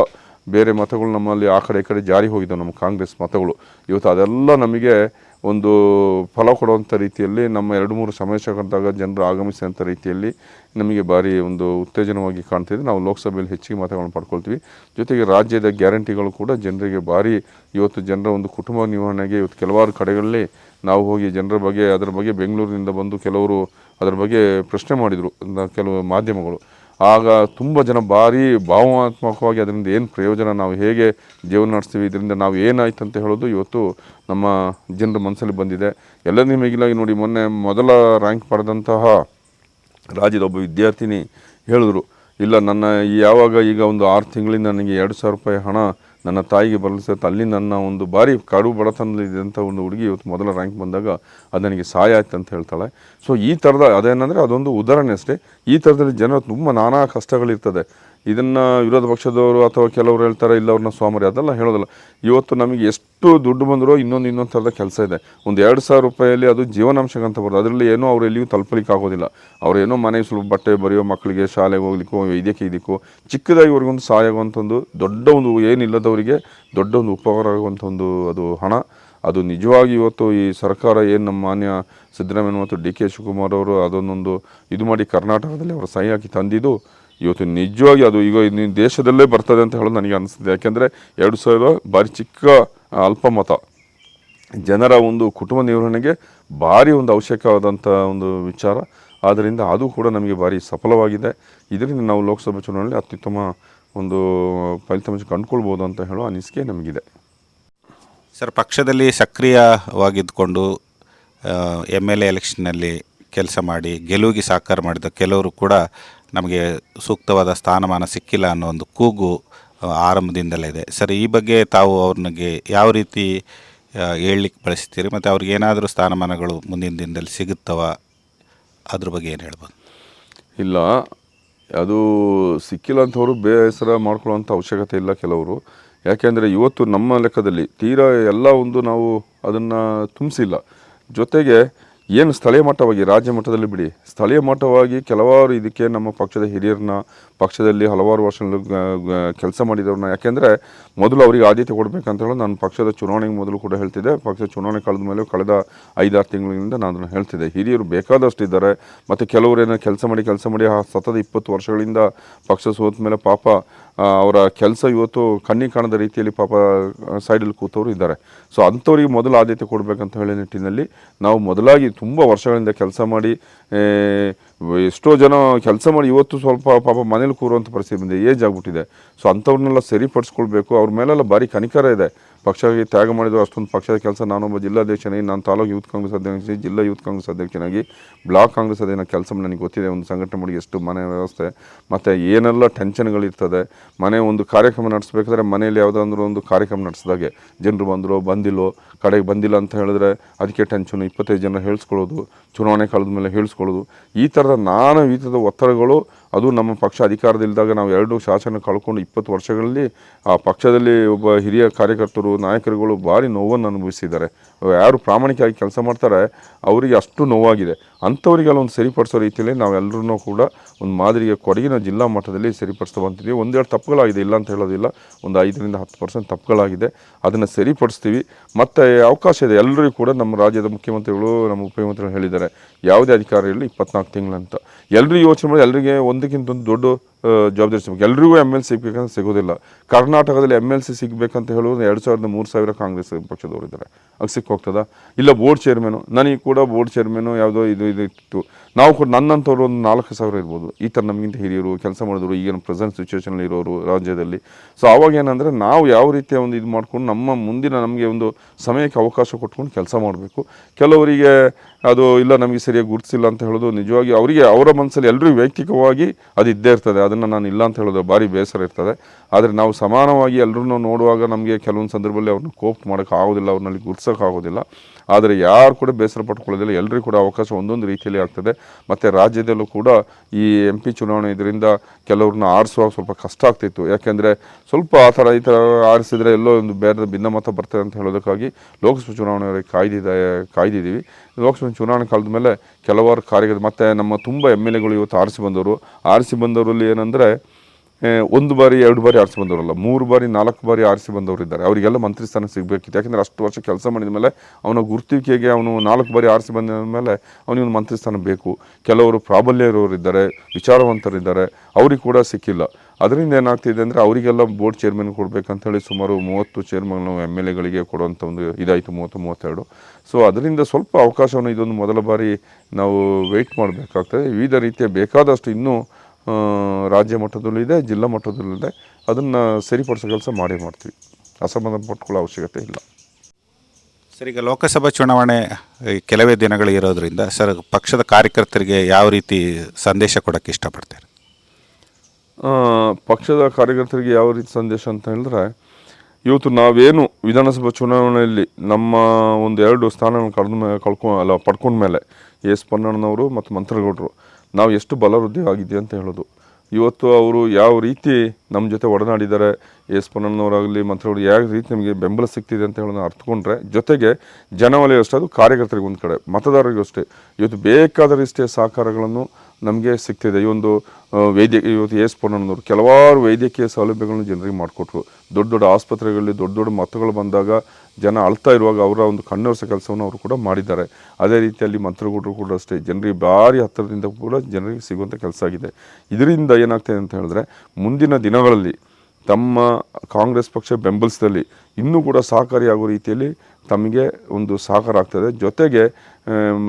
ಬೇರೆ ಮತಗಳು ನಮ್ಮಲ್ಲಿ ಆ ಕಡೆ ಈ ಕಡೆ ಜಾರಿ ಹೋಗಿದ್ದಾವೆ, ನಮ್ಮ ಕಾಂಗ್ರೆಸ್ ಮತಗಳು. ಇವತ್ತು ಅದೆಲ್ಲ ನಮಗೆ ಒಂದು ಫಲ ಕೊಡುವಂಥ ರೀತಿಯಲ್ಲಿ, ನಮ್ಮ ಎರಡು ಮೂರು ಸಮಾವೇಶದಾಗ ಜನರು ಆಗಮಿಸಿದಂಥ ರೀತಿಯಲ್ಲಿ ನಮಗೆ ಭಾರಿ ಒಂದು ಉತ್ತೇಜನವಾಗಿ ಕಾಣ್ತಿದೆ. ನಾವು ಲೋಕಸಭೆಯಲ್ಲಿ ಹೆಚ್ಚಿಗೆ ಮತಗಳನ್ನು ಪಡ್ಕೊಳ್ತೀವಿ. ಜೊತೆಗೆ ರಾಜ್ಯದ ಗ್ಯಾರಂಟಿಗಳು ಕೂಡ ಜನರಿಗೆ ಭಾರಿ, ಇವತ್ತು ಜನರ ಒಂದು ಕುಟುಂಬ ನಿರ್ವಹಣೆಗೆ ಇವತ್ತು ಕೆಲವಾರು ಕಡೆಗಳಲ್ಲಿ ನಾವು ಹೋಗಿ ಜನರ ಬಗ್ಗೆ, ಅದರ ಬಗ್ಗೆ ಬೆಂಗಳೂರಿನಿಂದ ಬಂದು ಕೆಲವರು ಅದರ ಬಗ್ಗೆ ಪ್ರಶ್ನೆ ಮಾಡಿದರು ಕೆಲವು ಮಾಧ್ಯಮಗಳು. ಆಗ ತುಂಬ ಜನ ಭಾರಿ ಭಾವನಾತ್ಮಕವಾಗಿ ಅದರಿಂದ ಏನು ಪ್ರಯೋಜನ, ನಾವು ಹೇಗೆ ಜೀವನ ನಡೆಸ್ತೀವಿ, ಇದರಿಂದ ನಾವು ಏನಾಯ್ತು ಅಂತ ಹೇಳೋದು ಇವತ್ತು ನಮ್ಮ ಜನರ ಮನಸ್ಸಲ್ಲಿ ಬಂದಿದೆ. ಎಲ್ಲ ಮಿಗಿಲಾಗಿ ನೋಡಿ, ಮೊನ್ನೆ ಮೊದಲ ರ್ಯಾಂಕ್ ಪಡೆದಂತಹ ರಾಜ್ಯದ ಒಬ್ಬ ವಿದ್ಯಾರ್ಥಿನಿ ಹೇಳಿದ್ರು, ಇಲ್ಲ, ನನ್ನ ಯಾವಾಗ ಈಗ ಒಂದು ಆರು ತಿಂಗಳಿಂದ ನನಗೆ ಎರಡು ಸಾವಿರ ರೂಪಾಯಿ ಹಣ ನನ್ನ ತಾಯಿಗೆ ಬರಲಿಸುತ್ತೆ ಅಲ್ಲಿ ನನ್ನ ಒಂದು ಬಾರಿ ಕಡು ಬಡತನದಲ್ಲಿದ್ದಂಥ ಒಂದು ಹುಡುಗಿ ಇವತ್ತು ಮೊದಲ ರ್ಯಾಂಕ್ ಬಂದಾಗ ಅದು ನನಗೆ ಸಹಾಯ ಆಯ್ತು ಅಂತ ಹೇಳ್ತಾಳೆ. ಸೊ ಈ ಥರದ ಅದೇನಂದರೆ ಅದೊಂದು ಉದಾಹರಣೆ ಅಷ್ಟೇ. ಈ ಥರದಲ್ಲಿ ಜನ ತುಂಬ ನಾನಾ ಕಷ್ಟಗಳಿರ್ತದೆ. ಇದನ್ನು ವಿರೋಧ ಪಕ್ಷದವರು ಅಥವಾ ಕೆಲವರು ಹೇಳ್ತಾರೆ, ಇಲ್ಲ ಅವ್ರನ್ನ ಸ್ವಾಮರಿ, ಅದೆಲ್ಲ ಹೇಳೋದಿಲ್ಲ. ಇವತ್ತು ನಮಗೆ ಎಷ್ಟು ದುಡ್ಡು ಬಂದರೂ ಇನ್ನೊಂದು ಇನ್ನೊಂದು ಥರದ ಕೆಲಸ ಇದೆ. ಒಂದು ಎರಡು ಸಾವಿರ ರೂಪಾಯಲ್ಲಿ ಅದು ಅಂತ ಬರೋದು ಅದರಲ್ಲಿ ಏನೂ ಅವ್ರು ಎಲ್ಲಿಯೂ ತಲುಪಲಿಕ್ಕೆ ಆಗೋದಿಲ್ಲ. ಅವರೇನೋ ಮನೆ ಸ್ವಲ್ಪ ಬಟ್ಟೆ ಬರೆಯೋ ಮಕ್ಕಳಿಗೆ ಶಾಲೆಗೆ ಹೋಗ್ಲಿಕ್ಕೋ ಇದಕ್ಕೆ ಇದಕ್ಕೋ, ಚಿಕ್ಕದಾಗಿ ಅವ್ರಿಗೊಂದು ಸಹಾಯ ಆಗುವಂಥ ಒಂದು ದೊಡ್ಡ ಒಂದು ಏನಿಲ್ಲದವರಿಗೆ ದೊಡ್ಡ ಒಂದು ಉಪಕಾರ ಆಗುವಂಥ ಒಂದು ಅದು ಹಣ. ಅದು ನಿಜವಾಗಿ ಇವತ್ತು ಈ ಸರ್ಕಾರ ಏನು ನಮ್ಮ ಮಾನ್ಯ ಸಿದ್ದರಾಮಯ್ಯ ಮತ್ತು ಡಿ ಕೆ ಶಿವಕುಮಾರ್ ಅವರು ಅದನ್ನೊಂದು ಇದು ಮಾಡಿ ಕರ್ನಾಟಕದಲ್ಲಿ ಅವರ ಸಹಿ ಹಾಕಿ ತಂದಿದ್ದು ಇವತ್ತು ನಿಜವಾಗಿ ಅದು ಈಗ ಇನ್ನು ದೇಶದಲ್ಲೇ ಬರ್ತದೆ ಅಂತ ಹೇಳೋದು ನನಗೆ ಅನಿಸ್ತದೆ. ಯಾಕೆಂದರೆ ಎರಡು ಸಾವಿರ ಭಾರಿ ಚಿಕ್ಕ ಅಲ್ಪಮತ, ಜನರ ಒಂದು ಕುಟುಂಬ ನಿರ್ವಹಣೆಗೆ ಭಾರಿ ಒಂದು ಅವಶ್ಯಕವಾದಂಥ ಒಂದು ವಿಚಾರ. ಆದ್ದರಿಂದ ಅದು ಕೂಡ ನಮಗೆ ಭಾರಿ ಸಫಲವಾಗಿದೆ. ಇದರಿಂದ ನಾವು ಲೋಕಸಭಾ ಚುನಾವಣೆಯಲ್ಲಿ ಅತ್ಯುತ್ತಮ ಒಂದು ಫಲಿತಾಂಶ ಕಂಡುಕೊಳ್ಬೋದು ಅಂತ ಹೇಳೋ ಅನಿಸಿಕೆ ನಮಗಿದೆ. ಸರ್, ಪಕ್ಷದಲ್ಲಿ ಸಕ್ರಿಯವಾಗಿದ್ದುಕೊಂಡು ಎಂ ಎಲ್ ಎ ಎಲೆಕ್ಷನ್ನಲ್ಲಿ ಕೆಲಸ ಮಾಡಿ, ಗೆಲುವಿಗೆ ಸಾಕಾರ ಮಾಡಿದ ಕೆಲವರು ಕೂಡ ನಮಗೆ ಸೂಕ್ತವಾದ ಸ್ಥಾನಮಾನ ಸಿಕ್ಕಿಲ್ಲ ಅನ್ನೋ ಒಂದು ಕೂಗು ಆರಂಭದಿಂದಲೇ ಇದೆ. ಸರ್, ಈ ಬಗ್ಗೆ ತಾವು ಅವ್ರನಿಗೆ ಯಾವ ರೀತಿ ಹೇಳಲಿಕ್ಕೆ ಬಳಸ್ತೀರಿ? ಮತ್ತು ಅವ್ರಿಗೆ ಏನಾದರೂ ಸ್ಥಾನಮಾನಗಳು ಮುಂದಿನ ದಿನದಲ್ಲಿ ಸಿಗುತ್ತವ? ಅದ್ರ ಬಗ್ಗೆ ಏನು ಹೇಳ್ಬೋದು? ಇಲ್ಲ. ಅದು ಸಿಕ್ಕಿಲ್ಲ ಅಂಥವ್ರು ಬೇಸರ ಮಾಡ್ಕೊಳ್ಳೋವಂಥ ಅವಶ್ಯಕತೆ ಇಲ್ಲ ಕೆಲವರು. ಯಾಕೆಂದರೆ ಇವತ್ತು ನಮ್ಮ ಲೆಕ್ಕದಲ್ಲಿ ತೀರಾ ಎಲ್ಲ ಒಂದು ನಾವು ಅದನ್ನು ತುಂಬಿಸಿಲ್ಲ. ಜೊತೆಗೆ ಏನು ಸ್ಥಳೀಯ ಮಟ್ಟವಾಗಿ ರಾಜ್ಯ ಮಟ್ಟದಲ್ಲಿ ಬಿಡಿ. ಸ್ಥಳೀಯ ಮಟ್ಟವಾಗಿ ಕೆಲವಾರು ಇದಕ್ಕೆ ನಮ್ಮ ಪಕ್ಷದ ಹಿರಿಯರನ್ನ ಪಕ್ಷದಲ್ಲಿ ಹಲವಾರು ವರ್ಷಗಳು ಕೆಲಸ ಮಾಡಿದವ್ರನ್ನ. ಯಾಕೆಂದರೆ ಮೊದಲು ಅವರಿಗೆ ಆದ್ಯತೆ ಕೊಡಬೇಕಂತ ಹೇಳಿ ನಾನು ಪಕ್ಷದ ಚುನಾವಣೆಗೆ ಮೊದಲು ಕೂಡ ಹೇಳ್ತಿದ್ದೆ. ಪಕ್ಷದ ಚುನಾವಣೆ ಕಳೆದ ಮೇಲೆ ಕಳೆದ ಐದಾರು ತಿಂಗಳಿಂದ ನಾನು ಅದನ್ನು ಹೇಳ್ತಿದ್ದೆ. ಹಿರಿಯರು ಬೇಕಾದಷ್ಟು ಇದ್ದಾರೆ. ಮತ್ತು ಕೆಲವರು ಏನೋ ಕೆಲಸ ಮಾಡಿ ಕೆಲಸ ಮಾಡಿ ಆ ಸತತ ಇಪ್ಪತ್ತು ವರ್ಷಗಳಿಂದ ಪಕ್ಷ ಸೋತ ಮೇಲೆ ಪಾಪ ಅವರ ಕೆಲಸ ಇವತ್ತು ಕಣ್ಣಿಗೆ ಕಾಣದ ರೀತಿಯಲ್ಲಿ ಪಾಪ ಸೈಡಲ್ಲಿ ಕೂತವರು ಇದ್ದಾರೆ. ಸೊ ಅಂಥವ್ರಿಗೆ ಮೊದಲು ಆದ್ಯತೆ ಕೊಡಬೇಕಂತ ಹೇಳಿದ ನಿಟ್ಟಿನಲ್ಲಿ ನಾವು ಮೊದಲಾಗಿ ತುಂಬ ವರ್ಷಗಳಿಂದ ಕೆಲಸ ಮಾಡಿ ಎಷ್ಟೋ ಜನ ಕೆಲಸ ಮಾಡಿ ಇವತ್ತು ಸ್ವಲ್ಪ ಪಾಪ ಮನೇಲಿ ಕೂರುವಂಥ ಪರಿಸ್ಥಿತಿ ಬಂದಿದೆ, ಏಜ್ ಆಗಿಬಿಟ್ಟಿದೆ. ಸೊ ಅಂಥವ್ರನ್ನೆಲ್ಲ ಸರಿಪಡಿಸ್ಕೊಳ್ಬೇಕು. ಅವ್ರ ಮೇಲೆಲ್ಲ ಭಾರಿ ಕನಿಕರ ಇದೆ. ಪಕ್ಷಕ್ಕೆ ತ್ಯಾಗ ಮಾಡಿದ್ರು, ಅಷ್ಟೊಂದು ಪಕ್ಷದ ಕೆಲಸ ನಾನೊಬ್ಬ ಜಿಲ್ಲಾಧ್ಯಕ್ಷನಾಗಿ ನಾನು ತಾಲೂಕು ಯೂತ್ ಕಾಂಗ್ರೆಸ್ ಅಧ್ಯಕ್ಷ, ಜಿಲ್ಲಾ ಯೂತ್ ಕಾಂಗ್ರೆಸ್ ಅಧ್ಯಕ್ಷನಾಗಿ ಬ್ಲಾಕ್ ಕಾಂಗ್ರೆಸ್ ಅದೇನೋ ಕೆಲಸ ನನಗೆ ಗೊತ್ತಿದೆ. ಒಂದು ಸಂಘಟನೆ ಮಾಡಿ ಎಷ್ಟು ಮನೆ ವ್ಯವಸ್ಥೆ, ಮತ್ತು ಏನೆಲ್ಲ ಟೆನ್ಷನ್ಗಳಿರ್ತದೆ ಮನೆ ಒಂದು ಕಾರ್ಯಕ್ರಮ ನಡೆಸಬೇಕಾದ್ರೆ ಮನೆಯಲ್ಲಿ ಯಾವುದಾದ್ರೂ ಒಂದು ಕಾರ್ಯಕ್ರಮ ನಡೆಸಿದಾಗೆ, ಜನರು ಬಂದರು, ಬಂದಿಲ್ಲೋ, ಕಡೆಗೆ ಬಂದಿಲ್ಲ ಅಂತ ಹೇಳಿದ್ರೆ ಅದಕ್ಕೆ ಟೆನ್ಷನು, ಇಪ್ಪತ್ತೈದು ಜನ ಹೇಳಿಸ್ಕೊಳ್ಳೋದು, ಚುನಾವಣೆ ಕಾಲದ ಮೇಲೆ ಹೇಳಿಸ್ಕೊಳ್ಳೋದು. ಈ ಥರದ ನಾನಾ ವಿಧದ ಒತ್ತಡಗಳು ಅದು ನಮ್ಮ ಪಕ್ಷ ಅಧಿಕಾರದಲ್ಲಿದ್ದಾಗ ನಾವು ಎರಡು ಶಾಸನ ಕಳ್ಕೊಂಡು ಇಪ್ಪತ್ತು ವರ್ಷಗಳಲ್ಲಿ ಆ ಪಕ್ಷದಲ್ಲಿ ಒಬ್ಬ ಹಿರಿಯ ಕಾರ್ಯಕರ್ತರು, ನಾಯಕರುಗಳು ಭಾರಿ ನೋವನ್ನು ಅನುಭವಿಸಿದ್ದಾರೆ. ಯಾರು ಪ್ರಾಮಾಣಿಕವಾಗಿ ಕೆಲಸ ಮಾಡ್ತಾರೆ, ಅವರಿಗೆ ಅಷ್ಟು ನೋವಾಗಿದೆ. ಅಂಥವರಿಗೆಲ್ಲ ಒಂದು ಸರಿಪಡಿಸೋ ರೀತಿಯಲ್ಲಿ ನಾವೆಲ್ಲರೂ ಕೂಡ ಒಂದು ಮಾದರಿಗೆ ಕೊಡಗಿನ ಜಿಲ್ಲಾ ಮಟ್ಟದಲ್ಲಿ ಸರಿಪಡಿಸ್ತಾ ಬಂತಿದ್ದೀವಿ ಒಂದೆರಡು ತಪ್ಪುಗಳಾಗಿದೆ, ಇಲ್ಲ ಅಂತ ಹೇಳೋದಿಲ್ಲ. ಒಂದು ಐದರಿಂದ ಹತ್ತು ಪರ್ಸೆಂಟ್ ತಪ್ಪುಗಳಾಗಿದೆ. ಅದನ್ನು ಸರಿಪಡಿಸ್ತೀವಿ. ಮತ್ತು ಅವಕಾಶ ಇದೆ. ಎಲ್ಲರಿಗೂ ಕೂಡ ನಮ್ಮ ರಾಜ್ಯದ ಮುಖ್ಯಮಂತ್ರಿಗಳು, ನಮ್ಮ ಉಪಮುಖ್ಯಮಂತ್ರಿಗಳು ಹೇಳಿದ್ದಾರೆ. ಯಾವುದೇ ಅಧಿಕಾರ ಇರಲಿ ಇಪ್ಪತ್ನಾಲ್ಕು ತಿಂಗಳಂತ. ಎಲ್ಲರೂ ಯೋಚನೆ ಮಾಡಿ ಎಲ್ಲರಿಗೆ ಒಂದಕ್ಕಿಂತ ಒಂದು ದೊಡ್ಡ ಜವಾಬ್ದಾರಿ ಸಿಗಬೇಕು. ಎಲ್ರಿಗೂ ಎಂ ಎಲ್ ಸಿಗಬೇಕಂತ ಸಿಗೋದಿಲ್ಲ. ಕರ್ನಾಟಕದಲ್ಲಿ ಎಂ ಎಲ್ ಸಿ ಸಿಗಬೇಕಂತ ಹೇಳೋದು ಎರಡು ಸಾವಿರದ ಮೂರು ಸಾವಿರ ಕಾಂಗ್ರೆಸ್ ಪಕ್ಷದವರು ಇದ್ದಾರೆ. ಅದು ಸಿಕ್ಕೋಗ್ತದ? ಇಲ್ಲ ಬೋರ್ಡ್ ಚೇರ್ಮನು. ನನಗೆ ಕೂಡ ಬೋರ್ಡ್ ಚೇರ್ಮನು ಯಾವುದೋ ಇದು ಇದು ನಾವು ಕೂಡ ನನ್ನಂಥವ್ರು ಒಂದು ನಾಲ್ಕು ಸಾವಿರ ಇರ್ಬೋದು. ಈ ಥರ ನಮಗಿಂತ ಹಿರಿಯರು, ಕೆಲಸ ಮಾಡಿದ್ರು ಈಗಿನ ಪ್ರೆಸೆಂಟ್ ಸಿಚುವೇಷನಲ್ಲಿ ಇರೋರು ರಾಜ್ಯದಲ್ಲಿ. ಸೊ ಆವಾಗ ಏನಂದರೆ ನಾವು ಯಾವ ರೀತಿಯ ಒಂದು ಇದು ಮಾಡ್ಕೊಂಡು ನಮ್ಮ ಮುಂದಿನ ನಮಗೆ ಒಂದು ಸಮಯಕ್ಕೆ ಅವಕಾಶ ಕೊಟ್ಕೊಂಡು ಕೆಲಸ ಮಾಡಬೇಕು. ಕೆಲವರಿಗೆ ಅದು ಇಲ್ಲ, ನಮಗೆ ಸರಿಯಾಗಿ ಗುರುತಿಸಿಲ್ಲ ಅಂತ ಹೇಳೋದು ನಿಜವಾಗಿ ಅವರಿಗೆ ಅವರ ಮನಸ್ಸಲ್ಲಿ ಎಲ್ಲರಿಗೂ ವೈಯಕ್ತಿಕವಾಗಿ ಅದು ಇದ್ದೇ ಇರ್ತದೆ. ಅದನ್ನು ನಾನು ಇಲ್ಲ ಅಂತ ಹೇಳೋದು ಭಾರಿ ಬೇಸರ ಇರ್ತದೆ. ಆದರೆ ನಾವು ಸಮಾನವಾಗಿ ಎಲ್ಲರನ್ನೂ ನೋಡುವಾಗ ನಮಗೆ ಕೆಲವೊಂದು ಸಂದರ್ಭದಲ್ಲಿ ಅವ್ರನ್ನ ಕೋಪ್ ಮಾಡೋಕ್ಕಾಗೋದಿಲ್ಲ ಅವ್ರನ್ನಲ್ಲಿ ಗುರ್ಸೋಕೆ ಆಗೋದಿಲ್ಲ ಆದರೆ ಯಾರು ಕೂಡ ಬೇಸರ ಪಟ್ಕೊಳ್ಳೋದಿಲ್ಲ ಎಲ್ಲರಿಗೂ ಕೂಡ ಅವಕಾಶ ಒಂದೊಂದು ರೀತಿಯಲ್ಲಿ ಆಗ್ತದೆ. ಮತ್ತು ರಾಜ್ಯದಲ್ಲೂ ಕೂಡ ಈ ಎಂ ಪಿ ಚುನಾವಣೆ ಇದರಿಂದ ಕೆಲವ್ರನ್ನ ಆರಿಸುವಾಗ ಸ್ವಲ್ಪ ಕಷ್ಟ ಆಗ್ತಿತ್ತು. ಯಾಕೆಂದರೆ ಸ್ವಲ್ಪ ಆ ಥರ ಈ ಥರ ಆರಿಸಿದರೆ ಎಲ್ಲೋ ಒಂದು ಬೇರೆ ಭಿನ್ನಮತ ಬರ್ತದೆ ಅಂತ ಹೇಳೋದಕ್ಕಾಗಿ ಲೋಕಸಭಾ ಚುನಾವಣೆಯವರೆಗೆ ಕಾಯ್ದಿದ, ಕಾಯ್ದಿದ್ದೀವಿ. ಲೋಕಸಭಾ ಚುನಾವಣೆ ಕಾಲದ ಮೇಲೆ ಕೆಲವಾರು ಕಾರ್ಯಗಳು, ಮತ್ತು ನಮ್ಮ ತುಂಬ ಎಂ ಎಲ್ ಎಗಳು ಇವತ್ತು ಆರಿಸಿ ಬಂದವರು. ಆರಿಸಿ ಬಂದವರಲ್ಲಿ ಏನಂದರೆ ಒಂದು ಬಾರಿ, ಎರಡು ಬಾರಿ ಆರಿಸಿ ಬಂದವರಲ್ಲ. ಮೂರು ಬಾರಿ, ನಾಲ್ಕು ಬಾರಿ ಆರಿಸಿ ಬಂದವರು ಇದ್ದಾರೆ. ಅವರಿಗೆಲ್ಲ ಮಂತ್ರಿ ಸ್ಥಾನ ಸಿಗಬೇಕಿತ್ತು. ಯಾಕೆಂದರೆ ಅಷ್ಟು ವರ್ಷ ಕೆಲಸ ಮಾಡಿದ ಮೇಲೆ ಅವನ ಗುರುತಿಕೆಗೆ ಅವನು ನಾಲ್ಕು ಬಾರಿ ಆರಿಸಿ ಬಂದ ಮೇಲೆ ಅವನಿಗೆ ಮಂತ್ರಿ ಸ್ಥಾನ ಬೇಕು. ಕೆಲವರು ಪ್ರಾಬಲ್ಯ ಇರೋರು ಇದ್ದಾರೆ, ವಿಚಾರವಂತರಿದ್ದಾರೆ. ಅವ್ರಿಗೆ ಕೂಡ ಸಿಕ್ಕಿಲ್ಲ. ಅದರಿಂದ ಏನಾಗ್ತಿದೆ ಅಂದರೆ ಅವರಿಗೆಲ್ಲ ಬೋರ್ಡ್ ಚೇರ್ಮನ್ ಕೊಡಬೇಕಂತೇಳಿ ಸುಮಾರು ಮೂವತ್ತು ಚೇರ್ಮನ್ ಎಂ ಎಲ್ ಎಗಳಿಗೆ ಕೊಡುವಂಥ ಒಂದು ಇದಾಯಿತು, ಮೂವತ್ತು, ಮೂವತ್ತೆರಡು. ಸೊ, ಅದರಿಂದ ಸ್ವಲ್ಪ ಅವಕಾಶವನ್ನು ಇದೊಂದು ಮೊದಲ ಬಾರಿ ನಾವು ವೆಯ್ಟ್ ಮಾಡಬೇಕಾಗ್ತದೆ. ವಿವಿಧ ರೀತಿಯ ಬೇಕಾದಷ್ಟು ಇನ್ನೂ ರಾಜ್ಯ ಮಟ್ಟದಲ್ಲೂ ಇದೆ ಜಿಲ್ಲಾ ಮಟ್ಟದಲ್ಲೂ ಇದೆ. ಅದನ್ನು ಸರಿಪಡಿಸೋ ಕೆಲಸ ಮಾಡಿ ಮಾಡ್ತೀವಿ. ಅಸಮಾಧಾನ ಪಟ್ಕೊಳ್ಳೋ ಅವಶ್ಯಕತೆ ಇಲ್ಲ. ಸರ್ ಈಗ ಲೋಕಸಭಾ ಚುನಾವಣೆ ಈ ಕೆಲವೇ ದಿನಗಳು ಇರೋದ್ರಿಂದ ಸರ್ ಪಕ್ಷದ ಕಾರ್ಯಕರ್ತರಿಗೆ ಯಾವ ರೀತಿ ಸಂದೇಶ ಕೊಡೋಕ್ಕೆ ಇಷ್ಟಪಡ್ತೀರಿ? ಪಕ್ಷದ ಕಾರ್ಯಕರ್ತರಿಗೆ ಯಾವ ರೀತಿ ಸಂದೇಶ ಅಂತ ಹೇಳಿದ್ರೆ ಇವತ್ತು ನಾವೇನು ವಿಧಾನಸಭಾ ಚುನಾವಣೆಯಲ್ಲಿ ನಮ್ಮ ಒಂದು ಎರಡು ಸ್ಥಾನಗಳನ್ನು ಕಳೆದ ಮೇಲೆ ಕಳ್ಕೊ ಅಲ್ಲ ಪಡ್ಕೊಂಡ ಮೇಲೆ ಎಸ್ ಪನ್ನಣ್ಣನವರು ಮತ್ತು ಮಂತ್ರಗೌಡರು ನಾವು ಎಷ್ಟು ಬಲವೃದ್ಧಿ ಆಗಿದೆ ಅಂತ ಹೇಳೋದು. ಇವತ್ತು ಅವರು ಯಾವ ರೀತಿ ನಮ್ಮ ಜೊತೆ ಒಡನಾಡಿದ್ದಾರೆ ಎಸ್ ಪೊನ್ನವರಾಗಲಿ ಮಂತ್ರಿಗಳು ಯಾವ ರೀತಿ ನಮಗೆ ಬೆಂಬಲ ಸಿಗ್ತಿದೆ ಅಂತ ಹೇಳೋದನ್ನ ಅರ್ಥಕೊಂಡ್ರೆ ಜೊತೆಗೆ ಜನವಲಯ ಅಷ್ಟೇ, ಅದು ಕಾರ್ಯಕರ್ತರಿಗೆ ಒಂದು ಕಡೆ, ಮತದಾರರಿಗೂ ಅಷ್ಟೇ. ಇವತ್ತು ಬೇಕಾದರಿಷ್ಟೇ ಸಹಕಾರಗಳನ್ನು ನಮಗೆ ಸಿಗ್ತಿದೆ. ಈ ಒಂದು ವೈದ್ಯಕೀಯ ವೈದ್ಯ ಇವತ್ತು ಎಸ್ ಪೊನ್ನಣ್ಣನವರು ಕೆಲವಾರು ವೈದ್ಯಕೀಯ ಸೌಲಭ್ಯಗಳನ್ನು ಜನರಿಗೆ ಮಾಡಿಕೊಟ್ರು. ದೊಡ್ಡ ದೊಡ್ಡ ಆಸ್ಪತ್ರೆಗಳಲ್ಲಿ ದೊಡ್ಡ ದೊಡ್ಡ ಮತಗಳು ಬಂದಾಗ ಜನ ಅಳ್ತಾ ಇರುವಾಗ ಅವರ ಒಂದು ಕಣ್ಣೋರ್ಸ ಕೆಲಸವನ್ನು ಅವರು ಕೂಡ ಮಾಡಿದ್ದಾರೆ. ಅದೇ ರೀತಿಯಲ್ಲಿ ಮಂತ್ರಗೌಡರು ಕೂಡ ಅಷ್ಟೇ. ಜನರಿಗೆ ಭಾರಿ ಹತ್ತಿರದಿಂದ ಕೂಡ ಜನರಿಗೆ ಸಿಗುವಂಥ ಕೆಲಸ ಆಗಿದೆ. ಇದರಿಂದ ಏನಾಗ್ತದೆ ಅಂತ ಹೇಳಿದ್ರೆ, ಮುಂದಿನ ದಿನಗಳಲ್ಲಿ ತಮ್ಮ ಕಾಂಗ್ರೆಸ್ ಪಕ್ಷ ಬೆಂಬಲಿಸಿದಲ್ಲಿ ಇನ್ನೂ ಕೂಡ ಸಹಕಾರಿಯಾಗೋ ರೀತಿಯಲ್ಲಿ ತಮಗೆ ಒಂದು ಸಹಕಾರ ಆಗ್ತದೆ. ಜೊತೆಗೆ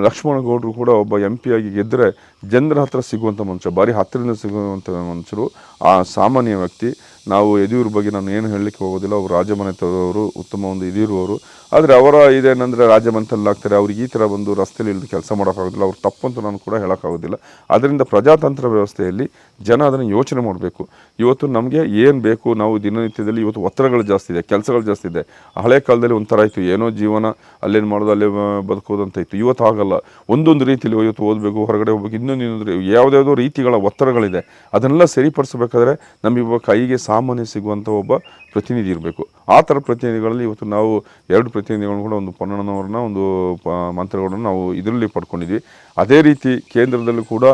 ಲಕ್ಷ್ಮಣಗೌಡರು ಕೂಡ ಒಬ್ಬ ಎಂ ಆಗಿ ಗೆದ್ದರೆ ಜನರ ಹತ್ರ ಸಿಗುವಂಥ ಮನುಷ್ಯ, ಭಾರಿ ಹತ್ತಿರದಿಂದ ಸಿಗುವಂಥ ಮನುಷ್ಯರು ಆ ಸಾಮಾನ್ಯ ವ್ಯಕ್ತಿ. ನಾವು ಯದಿಯೂರ ಬಗ್ಗೆ ನಾನು ಏನು ಹೇಳಲಿಕ್ಕೆ ಹೋಗೋದಿಲ್ಲ ಅವರು ರಾಜಮನೆತದವರು ಉತ್ತಮ ಒಂದು ಇದಿರುವವರು ಆದರೆ ಅವರ ಇದೇನೆಂದರೆ ರಾಜಮನೆತಲ್ಲಿ ಆಗ್ತಾರೆ ಅವ್ರಿಗೆ ಈ ಥರ ಒಂದು ರಸ್ತೆಯಲ್ಲಿ ಇಳಿದು ಕೆಲಸ ಮಾಡೋಕ್ಕಾಗೋದಿಲ್ಲ, ಅವ್ರು ತಪ್ಪಂತ ನಾನು ಕೂಡ ಹೇಳೋಕ್ಕಾಗೋದಿಲ್ಲ. ಅದರಿಂದ ಪ್ರಜಾತಂತ್ರ ವ್ಯವಸ್ಥೆಯಲ್ಲಿ ಜನ ಅದನ್ನು ಯೋಚನೆ ಮಾಡಬೇಕು. ಇವತ್ತು ನಮಗೆ ಏನು ಬೇಕು, ನಾವು ದಿನನಿತ್ಯದಲ್ಲಿ ಇವತ್ತು ಒತ್ತಡಗಳು ಜಾಸ್ತಿ ಇದೆ, ಕೆಲಸಗಳು ಜಾಸ್ತಿ ಇದೆ. ಹಳೆ ಕಾಲದಲ್ಲಿ ಒಂಥರ ಇತ್ತು, ಏನೋ ಜೀವನ, ಅಲ್ಲೇನು ಮಾಡೋದು, ಅಲ್ಲೇ ಬದುಕೋದು ಅಂತ ಇತ್ತು. ಇವತ್ತು ಆಗಲ್ಲ ಒಂದೊಂದು ರೀತಿಯಲ್ಲಿ ಇವತ್ತು ಓದಬೇಕು, ಹೊರಗಡೆ ಹೋಗ್ಬೇಕು, ಇನ್ನೊಂದು ಇನ್ನೊಂದು ಯಾವುದ್ಯಾವುದೋ ರೀತಿಗಳ ಒತ್ತಡಗಳಿದೆ. ಅದನ್ನೆಲ್ಲ ಸರಿಪಡಿಸಬೇಕಾದ್ರೆ ನಮಗೆ ಕೈಗೆ ಸಾಮಾನ್ಯ ಸಿಗುವಂಥ ಒಬ್ಬ ಪ್ರತಿನಿಧಿ ಇರಬೇಕು. ಆ ಥರ ಪ್ರತಿನಿಧಿಗಳಲ್ಲಿ ಇವತ್ತು ನಾವು ಎರಡು ಪ್ರತಿನಿಧಿಗಳನ್ನು ಕೂಡ ಒಂದು ಪೊನ್ನಣ್ಣನವ್ರನ್ನ ಒಂದು ಪ ಮಂತ್ರಗಳನ್ನು ನಾವು ಇದರಲ್ಲಿ ಪಡ್ಕೊಂಡಿದ್ವಿ. ಅದೇ ರೀತಿ ಕೇಂದ್ರದಲ್ಲೂ ಕೂಡ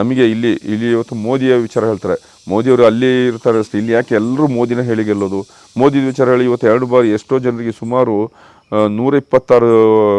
ನಮಗೆ ಇಲ್ಲಿ ಇಲ್ಲಿ ಇವತ್ತು ಮೋದಿಯ ವಿಚಾರ ಹೇಳ್ತಾರೆ. ಮೋದಿಯವರು ಅಲ್ಲಿ ಇರ್ತಾರೆ ಅಷ್ಟೇ. ಇಲ್ಲಿ ಯಾಕೆ ಎಲ್ಲರೂ ಮೋದಿನ ಹೇಳಿ ಗೆಲ್ಲೋದು ಮೋದಿ ವಿಚಾರ ಹೇಳಿ ಇವತ್ತು ಎರಡು ಬಾರಿ ಎಷ್ಟೋ ಜನರಿಗೆ ಸುಮಾರು ನೂರ ಇಪ್ಪತ್ತಾರು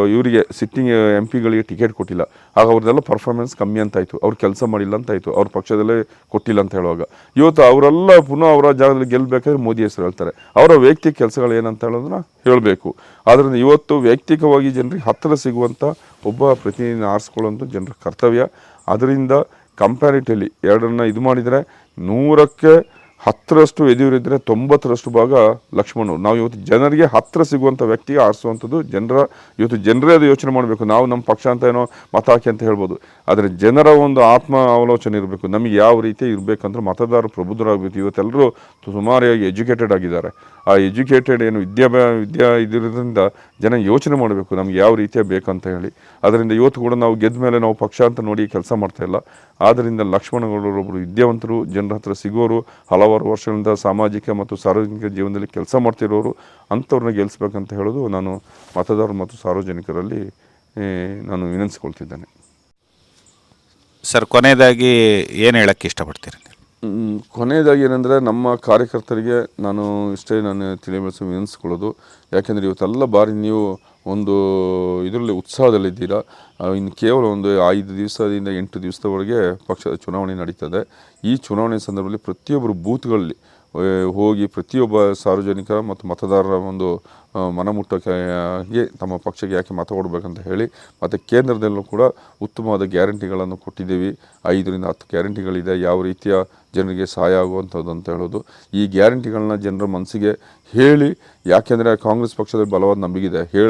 ಇವರಿಗೆ ಸಿಟ್ಟಿಂಗ್ ಎಂ ಪಿಗಳಿಗೆ ಟಿಕೆಟ್ ಕೊಟ್ಟಿಲ್ಲ. ಆಗ ಅವ್ರದ್ದೆಲ್ಲ ಪರ್ಫಾರ್ಮೆನ್ಸ್ ಕಮ್ಮಿ ಅಂತಾಯಿತು. ಅವ್ರು ಕೆಲಸ ಮಾಡಿಲ್ಲ ಅಂತಾಯಿತು. ಅವ್ರ ಪಕ್ಷದಲ್ಲೇ ಕೊಟ್ಟಿಲ್ಲ ಅಂತ ಹೇಳುವಾಗ. ಇವತ್ತು ಅವರೆಲ್ಲ ಪುನಃ ಅವರ ಜಾಗದಲ್ಲಿ ಗೆಲ್ಲಬೇಕಾದ್ರೆ ಮೋದಿ ಹೆಸರು ಹೇಳ್ತಾರೆ. ಅವರ ವೈಯಕ್ತಿಕ ಕೆಲಸಗಳು ಏನಂತ ಹೇಳೋದನ್ನ ಹೇಳಬೇಕು. ಆದ್ದರಿಂದ ಇವತ್ತು ವೈಯಕ್ತಿಕವಾಗಿ ಜನರಿಗೆ ಹತ್ತಿರ ಸಿಗುವಂಥ ಒಬ್ಬ ಪ್ರತಿನಿಧಿನ ಆರಿಸ್ಕೊಳ್ಳೋದು ಜನರ ಕರ್ತವ್ಯ. ಅದರಿಂದ ಕಂಪ್ಯಾರಿಟಿವ್ಲಿ ಎರಡನ್ನ ಇದು ಮಾಡಿದರೆ ನೂರಕ್ಕೆ ಹತ್ತರಷ್ಟು ಯದಿಯೂರಿದ್ದರೆ ತೊಂಬತ್ತರಷ್ಟು ಭಾಗ ಲಕ್ಷ್ಮಣರು. ನಾವು ಇವತ್ತು ಜನರಿಗೆ ಹತ್ತಿರ ಸಿಗುವಂಥ ವ್ಯಕ್ತಿಗೆ ಆರಿಸುವಂಥದ್ದು ಜನರ, ಇವತ್ತು ಜನರೇ ಅದು ಯೋಚನೆ ಮಾಡಬೇಕು. ನಾವು ನಮ್ಮ ಪಕ್ಷ ಅಂತ ಏನೋ ಮತ ಹಾಕಿ ಅಂತ ಹೇಳ್ಬೋದು. ಆದರೆ ಜನರ ಒಂದು ಆತ್ಮ ಅವಲೋಚನೆ ಇರಬೇಕು. ನಮಗೆ ಯಾವ ರೀತಿ ಇರಬೇಕಂದ್ರೆ ಮತದಾರರು ಪ್ರಬುದ್ಧರಾಗಬೇಕು. ಇವತ್ತೆಲ್ಲರೂ ಸುಮಾರಾಗಿ ಎಜುಕೇಟೆಡ್ ಆಗಿದ್ದಾರೆ. ಆ ಎಜುಕೇಟೆಡ್ ಏನು ವಿದ್ಯಾಭ್ಯಾ, ವಿದ್ಯಾ ಇದರಿಂದ ಜನ ಯೋಚನೆ ಮಾಡಬೇಕು ನಮ್ಗೆ ಯಾವ ರೀತಿಯ ಬೇಕಂತ ಹೇಳಿ. ಅದರಿಂದ ಇವತ್ತು ಕೂಡ ನಾವು ಗೆದ್ದ ಮೇಲೆ ನಾವು ಪಕ್ಷ ಅಂತ ನೋಡಿ ಕೆಲಸ ಮಾಡ್ತಾ ಇಲ್ಲ. ಆದ್ದರಿಂದ ಲಕ್ಷ್ಮಣಗೌಡರು ಒಬ್ಬರು ವಿದ್ಯಾವಂತರು, ಜನರ ಹತ್ರ ಸಿಗೋರು, ಹಲವಾರು ವರ್ಷಗಳಿಂದ ಸಾಮಾಜಿಕ ಮತ್ತು ಸಾರ್ವಜನಿಕ ಜೀವನದಲ್ಲಿ ಕೆಲಸ ಮಾಡ್ತಿರೋರು, ಅಂಥವ್ರನ್ನ ಗೆಲ್ಲಿಸ್ಬೇಕಂತ ಹೇಳೋದು ನಾನು ಮತದಾರರು ಮತ್ತು ಸಾರ್ವಜನಿಕರಲ್ಲಿ ನಾನು ವಿನಂತಿಸ್ಕೊಳ್ತಿದ್ದೇನೆ. ಸರ್, ಕೊನೆಯದಾಗಿ ಏನು ಹೇಳೋಕ್ಕೆ ಇಷ್ಟಪಡ್ತೀರಿ? ಕೊನೆಯದಾಗಿ ಏನಂದರೆ ನಮ್ಮ ಕಾರ್ಯಕರ್ತರಿಗೆ ನಾನು ಇಷ್ಟೇ ನಾನು ತಿಳಿಬಡಿಸಿ ವಿನಿಸ್ಕೊಳ್ಳೋದು ಯಾಕೆಂದರೆ ಇವತ್ತೆಲ್ಲ ಬಾರಿ ನೀವು ಒಂದು ಇದರಲ್ಲಿ ಉತ್ಸಾಹದಲ್ಲಿದ್ದೀರಾ. ಇನ್ನು ಕೇವಲ ಒಂದು ಐದು ದಿವಸದಿಂದ ಎಂಟು ದಿವಸದವರೆಗೆ ಪಕ್ಷದ ಚುನಾವಣೆ ನಡೀತದೆ. ಈ ಚುನಾವಣೆ ಸಂದರ್ಭದಲ್ಲಿ ಪ್ರತಿಯೊಬ್ಬರು ಬೂತ್ಗಳಲ್ಲಿ ಹೋಗಿ ಪ್ರತಿಯೊಬ್ಬ ಸಾರ್ವಜನಿಕ ಮತ್ತು ಮತದಾರರ ಒಂದು ಆ, ಮನಮುಟ್ಟಕ್ಕೆ ತಮ್ಮ ಪಕ್ಷಕ್ಕೆ ಯಾಕೆ ಮತ ಕೊಡಬೇಕಂತ ಹೇಳಿ ಮತ್ತು ಕೇಂದ್ರದಲ್ಲೂ ಕೂಡ ಉತ್ತಮವಾದ ಗ್ಯಾರಂಟಿಗಳನ್ನು ಕೊಟ್ಟಿದ್ದೀವಿ. ಐದರಿಂದ ಹತ್ತು ಗ್ಯಾರಂಟಿಗಳಿದೆ. ಯಾವ ರೀತಿಯ ಜನರಿಗೆ ಸಹಾಯ ಆಗುವಂಥದ್ದು ಅಂತ ಹೇಳೋದು. ಈ ಗ್ಯಾರಂಟಿಗಳನ್ನ ಜನರ ಮನಸ್ಸಿಗೆ ಹೇಳಿ ಯಾಕೆಂದರೆ ಕಾಂಗ್ರೆಸ್ ಪಕ್ಷದಲ್ಲಿ ಬಲವಾದ ನಂಬಿಕೆ ಹೇಳ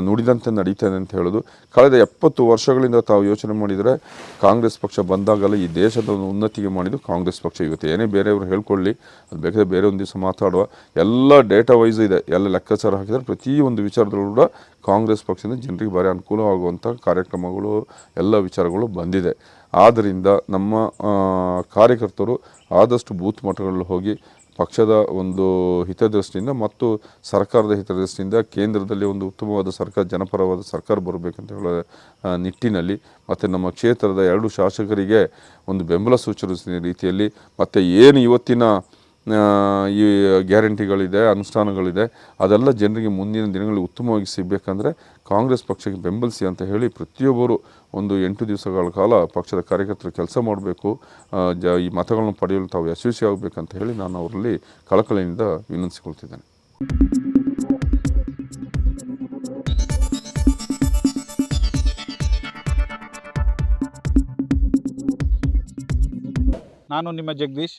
ನುಡಿದಂತೆ ನಡೀತದೆ ಅಂತ ಹೇಳೋದು. ಕಳೆದ ಎಪ್ಪತ್ತು ವರ್ಷಗಳಿಂದ ತಾವು ಯೋಚನೆ ಮಾಡಿದರೆ ಕಾಂಗ್ರೆಸ್ ಪಕ್ಷ ಬಂದಾಗಲ್ಲ ಈ ದೇಶದ ಉನ್ನತಿಗೆ ಮಾಡಿದ್ದು ಕಾಂಗ್ರೆಸ್ ಪಕ್ಷ. ಇವತ್ತು ಏನೇ ಬೇರೆಯವರು ಹೇಳ್ಕೊಳ್ಳಿ ಅದು ಬೇಕಾದ್ರೆ ಬೇರೆ ಒಂದು ದಿವಸ ಮಾತಾಡುವ. ಎಲ್ಲ ಡೇಟಾ ವೈಸ್ ಇದೆ. ಎಲ್ಲ ಲೆಕ್ಕಾಚಾರ ಹಾಕಿದರೆ ಪ್ರತಿಯೊಂದು ವಿಚಾರದಲ್ಲೂ ಕೂಡ ಕಾಂಗ್ರೆಸ್ ಪಕ್ಷದಿಂದ ಜನರಿಗೆ ಭಾರಿ ಅನುಕೂಲವಾಗುವಂಥ ಕಾರ್ಯಕ್ರಮಗಳು, ಎಲ್ಲ ವಿಚಾರಗಳು ಬಂದಿದೆ. ಆದ್ದರಿಂದ ನಮ್ಮ ಕಾರ್ಯಕರ್ತರು ಆದಷ್ಟು ಬೂತ್ ಮಟ್ಟಗಳಲ್ಲಿ ಹೋಗಿ ಪಕ್ಷದ ಒಂದು ಹಿತದೃಷ್ಟಿಯಿಂದ ಮತ್ತು ಸರ್ಕಾರದ ಹಿತದೃಷ್ಟಿಯಿಂದ ಕೇಂದ್ರದಲ್ಲಿ ಒಂದು ಉತ್ತಮವಾದ ಸರ್ಕಾರ, ಜನಪರವಾದ ಸರ್ಕಾರ ಬರಬೇಕಂತ ಹೇಳೋ ನಿಟ್ಟಿನಲ್ಲಿ ಮತ್ತು ನಮ್ಮ ಕ್ಷೇತ್ರದ ಎರಡು ಶಾಸಕರಿಗೆ ಒಂದು ಬೆಂಬಲ ಸೂಚಿಸುವ ರೀತಿಯಲ್ಲಿ ಮತ್ತು ಏನು ಇವತ್ತಿನ ಈ ಗ್ಯಾರಂಟಿಗಳಿದೆ, ಅನುಷ್ಠಾನಗಳಿದೆ, ಅದೆಲ್ಲ ಜನರಿಗೆ ಮುಂದಿನ ದಿನಗಳಲ್ಲಿ ಉತ್ತಮವಾಗಿ ಸಿಗಬೇಕಂದ್ರೆ ಕಾಂಗ್ರೆಸ್ ಪಕ್ಷಕ್ಕೆ ಬೆಂಬಲಿಸಿ ಅಂತ ಹೇಳಿ ಪ್ರತಿಯೊಬ್ಬರು ಒಂದು ಎಂಟು ದಿವಸಗಳ ಕಾಲ ಪಕ್ಷದ ಕಾರ್ಯಕರ್ತರು ಕೆಲಸ ಮಾಡಬೇಕು. ಜ, ಈ ಮತಗಳನ್ನು ಪಡೆಯಲು ತಾವು ಯಶಸ್ವಿ ಆಗಬೇಕಂತ ಹೇಳಿ ನಾನು ಅವರಲ್ಲಿ ಕಳಕಳಿಯಿಂದ ವಿನಂತಿಸಿಕೊಳ್ತಿದ್ದೇನೆ. ನಾನು ನಿಮ್ಮ ಜಗದೀಶ್.